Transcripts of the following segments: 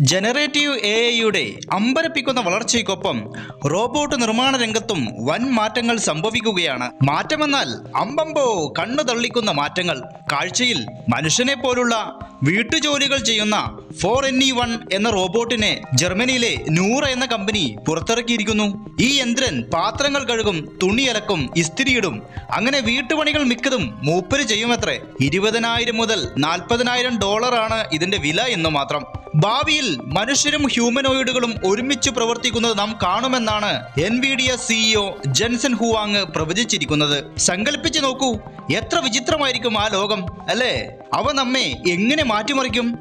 Generative A ഐയുടെ അമ്പരപ്പിക്കുന്ന വളർച്ചയ്ക്കൊപ്പം robot നിർമ്മാണ രംഗത്തും വൻ മാറ്റങ്ങൾ സംഭവിക്കുകയാണ്. മാറ്റമെന്നാൽ അമ്പമ്പോ കണ്ണു തള്ളിക്കുന്ന മാറ്റങ്ങൾ. കാഴ്ചയിൽ മനുഷ്യനെ പോലുള്ള വീട്ടുജോലികൾ ചെയ്യുന്ന ഫോർ എൻ ഇ വൺ എന്ന റോബോട്ടിനെ ജർമ്മനിയിലെ നൂറ എന്ന കമ്പനി പുറത്തിറക്കിയിരിക്കുന്നു. ഈ യന്ത്രൻ പാത്രങ്ങൾ കഴുകും തുണിയലക്കും ഇസ്തിരിയിടും. അങ്ങനെ വീട്ടുപണികൾ മിക്കതും മൂപ്പര് ചെയ്യുമത്രേ. ഇരുപതിനായിരം മുതൽ നാൽപ്പതിനായിരം ഡോളറാണ് ഇതിന്റെ വില എന്ന് മാത്രം. ഭാവിയിൽ മനുഷ്യരും ഹ്യൂമനോയിഡുകളും ഒരുമിച്ച് പ്രവർത്തിക്കുന്നത് നാം കാണുമെന്നാണ് N V D S CEO Jensen Huang പ്രവചിച്ചിരിക്കുന്നത്. സങ്കല്പിച്ചു നോക്കൂ എത്ര വിചിത്രമായിരിക്കും ആ ലോകം അല്ലേ? അവ നമ്മെ എങ്ങനെ മാറ്റിമറിക്കും?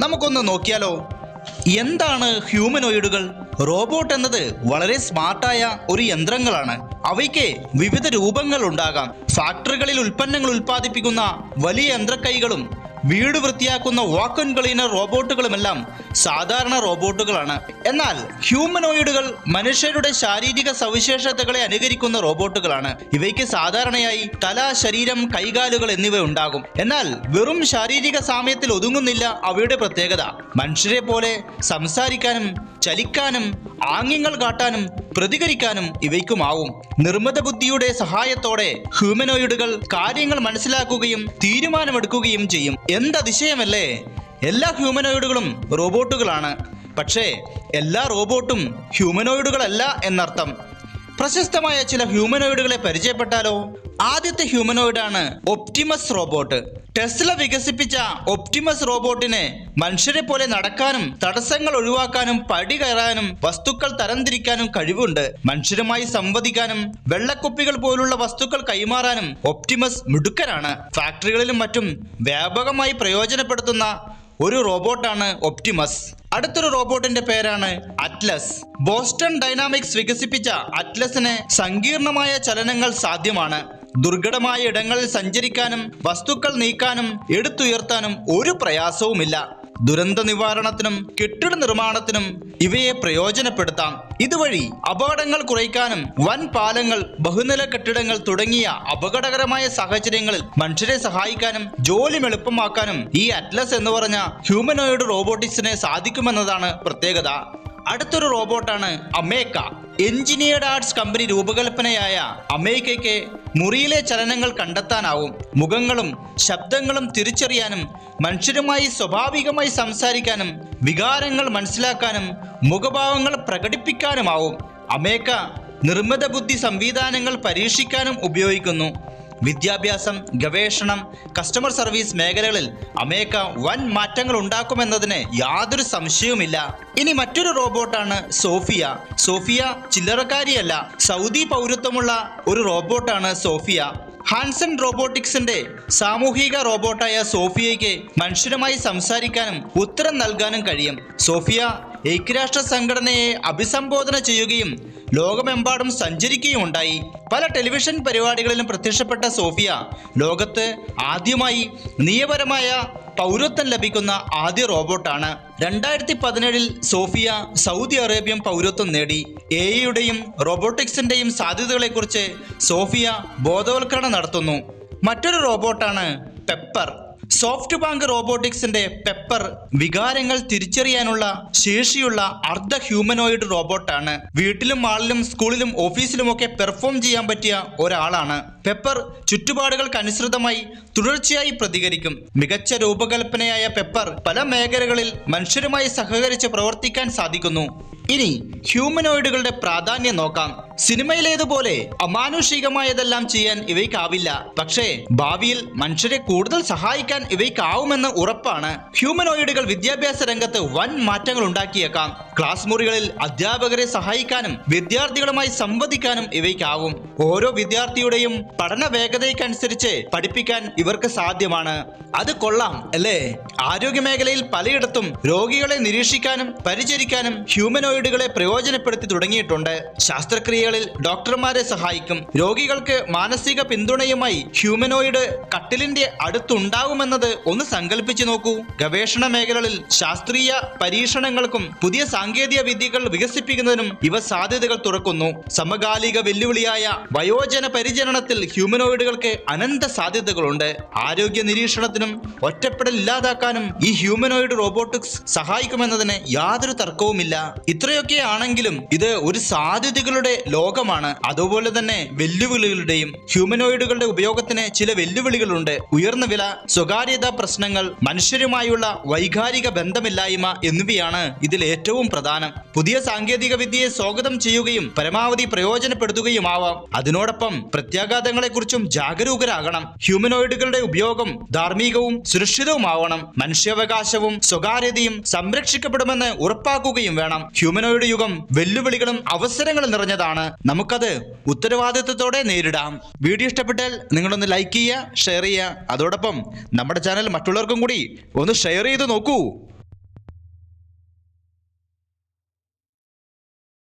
നമുക്കൊന്ന് നോക്കിയാലോ എന്താണ് ഹ്യൂമനോയിഡുകൾ റോബോട്ട് എന്നത് വളരെ സ്മാർട്ടായ ഒരു യന്ത്രങ്ങളാണ്. അവയ്ക്ക് വിവിധ രൂപങ്ങൾ ഉണ്ടാകാം. ഫാക്ടറികളിൽ ഉൽപ്പന്നങ്ങൾ ഉൽപ്പാദിപ്പിക്കുന്ന വലിയ യന്ത്രക്കൈകളും വീട് വൃത്തിയാക്കുന്ന വാക്കൻ ക്ലീനർ റോബോട്ടുകളുമെല്ലാം സാധാരണ റോബോട്ടുകളാണ്. എന്നാൽ ഹ്യൂമനോയിഡുകൾ മനുഷ്യരുടെ ശാരീരിക സവിശേഷതകളെ അനുകരിക്കുന്ന റോബോട്ടുകളാണ്. ഇവയ്ക്ക് സാധാരണയായി തല ശരീരം കൈകാലുകൾ എന്നിവ ഉണ്ടാകും. എന്നാൽ വെറും ശാരീരിക സാമ്യത്തിൽ ഒതുങ്ങുന്നില്ല അവയുടെ പ്രത്യേകത. മനുഷ്യരെ പോലെ സംസാരിക്കാനും ചലിക്കാനും ആംഗ്യങ്ങൾ കാട്ടാനും പ്രതികരിക്കാനും ഇവയ്ക്കുമാവും. നിർമ്മിത ബുദ്ധിയുടെ സഹായത്തോടെ ഹ്യൂമനോയിഡുകൾ കാര്യങ്ങൾ മനസ്സിലാക്കുകയും തീരുമാനമെടുക്കുകയും ചെയ്യും. എന്തതിശയമല്ലേ? എല്ലാ ഹ്യൂമനോയിഡുകളും റോബോട്ടുകളാണ്. പക്ഷേ എല്ലാ റോബോട്ടും ഹ്യൂമനോയിഡുകളല്ല എന്നർത്ഥം. പ്രശസ്തമായ ചില ഹ്യൂമനോയിഡുകളെ പരിചയപ്പെട്ടാലോ? ആദ്യത്തെ ഹ്യൂമനോയിഡാണ് ഒപ്റ്റിമസ് റോബോട്ട്. ടെസ്ല വികസിപ്പിച്ച ഒപ്റ്റിമസ് റോബോട്ടിന് മനുഷ്യരെ പോലെ നടക്കാനും തടസ്സങ്ങൾ ഒഴിവാക്കാനും പടി കയറാനും വസ്തുക്കൾ തരംതിരിക്കാനും കഴിവുണ്ട്. മനുഷ്യരുമായി സംവദിക്കാനും വെള്ളക്കുപ്പികൾ പോലുള്ള വസ്തുക്കൾ കൈമാറാനും ഒപ്റ്റിമസ് മിടുക്കനാണ്. ഫാക്ടറികളിലും മറ്റും വ്യാപകമായി പ്രയോജനപ്പെടുത്തുന്ന ഒരു റോബോട്ടാണ് ഒപ്റ്റിമസ്. അടുത്തൊരു റോബോട്ടിന്റെ പേരാണ് അറ്റ്ലസ്. ബോസ്റ്റൺ ഡൈനാമിക്സ് വികസിപ്പിച്ച അറ്റ്ലസിന് സങ്കീർണമായ ചലനങ്ങൾ സാധ്യമാണ്. ദുർഘടമായ ഇടങ്ങളിൽ സഞ്ചരിക്കാനും വസ്തുക്കൾ നീക്കാനും എടുത്തുയർത്താനും ഒരു പ്രയാസവുമില്ല. ദുരന്ത നിവാരണത്തിനും കെട്ടിട നിർമ്മാണത്തിനും ഇവയെ പ്രയോജനപ്പെടുത്താം. ഇതുവഴി അപകടങ്ങൾ കുറയ്ക്കാനും വൻ പാലങ്ങൾ ബഹുനില കെട്ടിടങ്ങൾ തുടങ്ങിയ അപകടകരമായ സാഹചര്യങ്ങളിൽ മനുഷ്യരെ സഹായിക്കാനും ജോലി എളുപ്പമാക്കാനും ഈ അറ്റ്ലസ് എന്ന് പറഞ്ഞ ഹ്യൂമനോയിഡ് റോബോട്ടിക്സിന് സാധിക്കുമെന്നതാണ് പ്രത്യേകത. അടുത്തൊരു റോബോട്ടാണ് അമേക്ക. എഞ്ചിനീയർഡ് ആർട്സ് കമ്പനി രൂപകൽപ്പനയായ അമേരിക്കയ്ക്ക് മുറിയിലെ ചലനങ്ങൾ കണ്ടെത്താനാവും. മുഖങ്ങളും ശബ്ദങ്ങളും തിരിച്ചറിയാനും മനുഷ്യരുമായി സ്വാഭാവികമായി സംസാരിക്കാനും വികാരങ്ങൾ മനസ്സിലാക്കാനും മുഖഭാവങ്ങൾ പ്രകടിപ്പിക്കാനുമാവും. അമേരിക്ക നിർമ്മിത ബുദ്ധി സംവിധാനങ്ങൾ പരീക്ഷിക്കാനും ഉപയോഗിക്കുന്നു. വിദ്യാഭ്യാസം ഗവേഷണം കസ്റ്റമർ സർവീസ് മേഖലകളിൽ അമേക്ക വൻ മാറ്റങ്ങൾ ഉണ്ടാക്കുമെന്നതിന് യാതൊരു സംശയവുമില്ല. ഇനി മറ്റൊരു റോബോട്ടാണ് സോഫിയ. സോഫിയ ചില്ലറക്കാരിയല്ല. സൗദി പൗരത്വമുള്ള ഒരു റോബോട്ടാണ് സോഫിയ. ഹാൻസൺ റോബോട്ടിക്സിന്റെ സാമൂഹിക റോബോട്ടായ സോഫിയയ്ക്ക് മനുഷ്യരുമായി സംസാരിക്കാനും ഉത്തരം നൽകാനും കഴിയും. സോഫിയ ഐക്യരാഷ്ട്ര സംഘടനയെ അഭിസംബോധന ചെയ്യുകയും ലോകമെമ്പാടും സഞ്ചരിക്കുകയുണ്ടായി പല ടെലിവിഷൻ പരിപാടികളിലും പ്രത്യക്ഷപ്പെട്ട സോഫിയ ലോകത്ത് ആദ്യമായി നിയമപരമായ പൗരത്വം ലഭിക്കുന്ന ആദ്യ റോബോട്ടാണ്. രണ്ടായിരത്തി പതിനേഴിൽ സോഫിയ സൗദി അറേബ്യൻ പൗരത്വം നേടി. എ ഐയുടെയും റോബോട്ടിക്സിന്റെയും സാധ്യതകളെക്കുറിച്ച് സോഫിയ ബോധവൽക്കരണം നടത്തുന്നു. മറ്റൊരു റോബോട്ടാണ് പെപ്പർ. സോഫ്റ്റ് ബാങ്ക് റോബോട്ടിക്സിന്റെ പെപ്പർ വികാരങ്ങൾ തിരിച്ചറിയാനുള്ള ശേഷിയുള്ള അർദ്ധ ഹ്യൂമനോയിഡ് റോബോട്ടാണ്. വീട്ടിലും മാളിലും സ്കൂളിലും ഓഫീസിലുമൊക്കെ പെർഫോം ചെയ്യാൻ പറ്റിയ ഒരാളാണ്. പെപ്പർ ചുറ്റുപാടുകൾക്കനുസൃതമായി തുടർച്ചയായി പ്രതികരിക്കും. മികച്ച രൂപകൽപ്പനയായ പെപ്പർ പല മേഖലകളിൽ മനുഷ്യരുമായി സഹകരിച്ച് പ്രവർത്തിക്കാൻ സാധിക്കുന്നു. ഇനി ഹ്യൂമനോയിഡുകളുടെ പ്രാധാന്യം നോക്കാം. സിനിമയിലേതുപോലെ അമാനുഷികമായതെല്ലാം ചെയ്യാൻ ഇവയ്ക്കാവില്ല. പക്ഷേ ഭാവിയിൽ മനുഷ്യരെ കൂടുതൽ സഹായിക്കാൻ ഇവയ്ക്കാവുമെന്ന് ഉറപ്പാണ് ഹ്യൂമനോയിഡുകൾ വിദ്യാഭ്യാസ രംഗത്ത് വൻ മാറ്റങ്ങൾ ഉണ്ടാക്കിയേക്കാം. ക്ലാസ് മുറികളിൽ അധ്യാപകരെ സഹായിക്കാനും വിദ്യാർത്ഥികളുമായി സംവദിക്കാനും ഇവയ്ക്കാവും. ഓരോ വിദ്യാർത്ഥിയുടെയും പഠന വേഗതയ്ക്കനുസരിച്ച് പഠിപ്പിക്കാൻ ഇവർക്ക് സാധ്യമാണ്. അത് കൊള്ളാം അല്ലേ? ആരോഗ്യ മേഖലയിൽ പലയിടത്തും രോഗികളെ നിരീക്ഷിക്കാനും പരിചരിക്കാനും ഹ്യൂമനോയിഡ് ഹ്യൂമനോയിഡുകളെ പ്രയോജനപ്പെടുത്തി തുടങ്ങിയിട്ടുണ്ട്. ശാസ്ത്രക്രിയകളിൽ ഡോക്ടർമാരെ സഹായിക്കും. രോഗികൾക്ക് മാനസിക പിന്തുണയുമായി ഹ്യൂമനോയിഡ് കട്ടിലിന്റെ അടുത്തുണ്ടാവുമെന്നത് ഒന്ന് സങ്കല്പിച്ചു നോക്കൂ. ഗവേഷണ മേഖലകളിൽ ശാസ്ത്രീയ പരീക്ഷണങ്ങൾക്കും പുതിയ സാങ്കേതിക വിദ്യകൾ വികസിപ്പിക്കുന്നതിനും ഇവ സാധ്യതകൾ തുറക്കുന്നു. സമകാലിക വെല്ലുവിളിയായ വയോജന പരിചരണത്തിൽ ഹ്യൂമനോയിഡുകൾക്ക് അനന്ത സാധ്യതകളുണ്ട്. ആരോഗ്യ നിരീക്ഷണത്തിനും ഒറ്റപ്പെടൽ ഇല്ലാതാക്കാനും ഈ ഹ്യൂമനോയിഡ് റോബോട്ടിക്സ് സഹായിക്കുമെന്നതിന് യാതൊരു തർക്കവുമില്ല. ഇത്രയൊക്കെ ആണെങ്കിലും ഇത് ഒരു സാധ്യതകളുടെ ലോകമാണ്. അതുപോലെ തന്നെ വെല്ലുവിളികളുടെയും ഹ്യൂമനോയിഡുകളുടെ ഉപയോഗത്തിന് ചില വെല്ലുവിളികളുണ്ട്. ഉയർന്ന വില സ്വകാര്യത പ്രശ്നങ്ങൾ മനുഷ്യരുമായുള്ള വൈകാരിക ബന്ധമില്ലായ്മ എന്നിവയാണ് ഇതിൽ ഏറ്റവും പ്രധാനം. പുതിയ സാങ്കേതിക വിദ്യയെ സ്വാഗതം ചെയ്യുകയും പരമാവധി പ്രയോജനപ്പെടുത്തുകയുമാവാം. അതിനോടൊപ്പം പ്രത്യാഘാതങ്ങളെക്കുറിച്ചും ജാഗരൂകരാകണം. ഹ്യൂമനോയിഡുകളുടെ ഉപയോഗം ധാർമ്മികവും സുരക്ഷിതവുമാവണം. മനുഷ്യാവകാശവും സ്വകാര്യതയും സംരക്ഷിക്കപ്പെടുമെന്ന് ഉറപ്പാക്കുകയും വേണം. ഹ്യൂമനോയിഡ് യുഗം വെല്ലുവിളികളും അവസരങ്ങളും നിറഞ്ഞതാണ്. നമുക്കത് ഉത്തരവാദിത്വത്തോടെ നേരിടാം. വീഡിയോ ഇഷ്ടപ്പെട്ടാൽ നിങ്ങളൊന്ന് ലൈക്ക് ചെയ്യുക ഷെയർ ചെയ്യുക. അതോടൊപ്പം നമ്മുടെ ചാനൽ മറ്റുള്ളവർക്കും കൂടി ഒന്ന് ഷെയർ ചെയ്ത് നോക്കൂ.